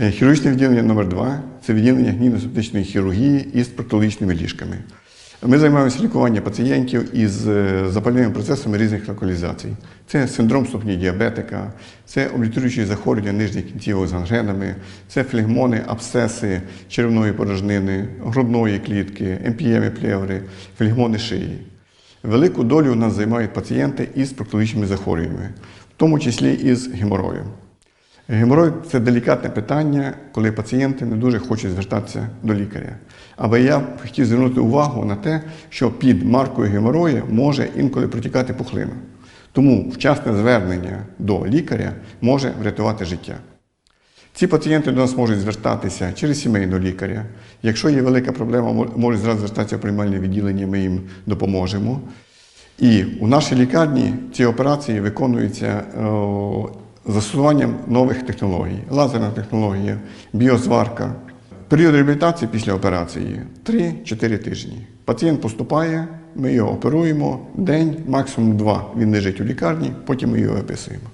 Е, Хірургічне відділення номер 2 це відділення гнійно-септичної хірургії із проктологічними ліжками. Ми займаємося лікуванням пацієнтів із е, запальними процесами різних локалізацій. Це синдром ступні діабетика, це облітеруючі захворювання нижніх кінцівок з гангренами, це флегмони, абсцеси черевної порожнини, грудної клітки, емпієми плеври, флегмони шиї. Велику долю у нас займають пацієнти із проктологічними захворюваннями, в тому числі із геморроєм. Геморой це делікатне питання, коли пацієнти не дуже хочуть звертатися до лікаря. Але я хотів звернути увагу на те, що під маркою геморою може інколи протікати пухлина. Тому вчасне звернення до лікаря може врятувати життя. Ці пацієнти до нас можуть звертатися через сімейного лікаря. Якщо є велика проблема, можуть зразу звертатися в приймальне відділення, ми їм допоможемо. І у нашій лікарні ці операції виконуються о, застосуванням нових технологій: лазерна технологія, біозварка. Період реабілітації після операції 3-4 тижні. Пацієнт поступає, ми його оперуємо день, максимум два. Він лежить у лікарні, потім ми його виписуємо.